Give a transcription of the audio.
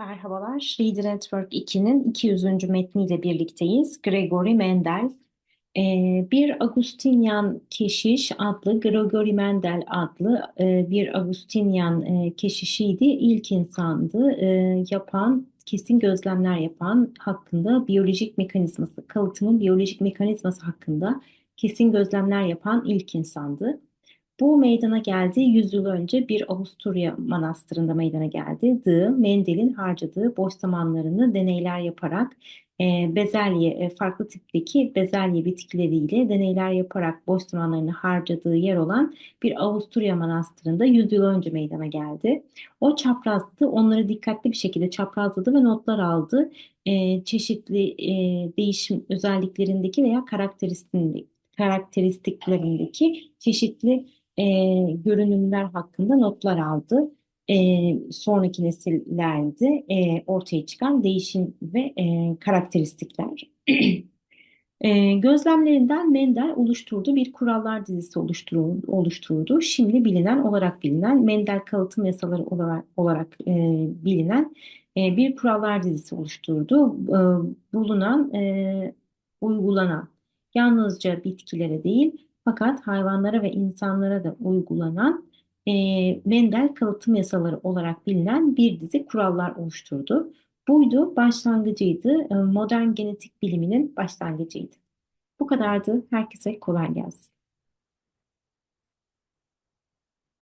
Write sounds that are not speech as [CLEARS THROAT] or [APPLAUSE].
Merhabalar, Reader Network 2'nin 200. metniyle birlikteyiz. Gregory Mendel. Ee, bir Agustinyan keşiş adlı, Gregory Mendel adlı e, bir Agustinyan e, keşişiydi. İlk insandı. E, yapan, kesin gözlemler yapan hakkında biyolojik mekanizması, kalıtımın biyolojik mekanizması hakkında kesin gözlemler yapan ilk insandı. Bu meydana geldi 100 yıl önce bir Avusturya manastırında meydana geldi. Dı, Mendel'in harcadığı boş zamanlarını deneyler yaparak e, bezelye, e, farklı tipteki bezelye bitkileriyle deneyler yaparak boş zamanlarını harcadığı yer olan bir Avusturya manastırında 100 yıl önce meydana geldi. O çaprazdı, onları dikkatli bir şekilde çaprazladı ve notlar aldı. E, çeşitli e, değişim özelliklerindeki veya karakteristiklerindeki çeşitli e, görünümler hakkında notlar aldı. E, sonraki nesillerde e, ortaya çıkan değişim ve e, karakteristikler. [CLEARS THROAT] E, gözlemlerinden Mendel oluşturduğu bir kurallar dizisi oluşturuldu. Şimdi bilinen olarak bilinen Mendel kalıtım yasaları olarak, olarak e, bilinen e, bir kurallar dizisi oluşturdu. E, bulunan, e, uygulanan yalnızca bitkilere değil fakat hayvanlara ve insanlara da uygulanan e, Mendel kalıtım yasaları olarak bilinen bir dizi kurallar oluşturdu. Buydu başlangıcıydı, e, modern genetik biliminin başlangıcıydı. Bu kadardı. Herkese kolay gelsin.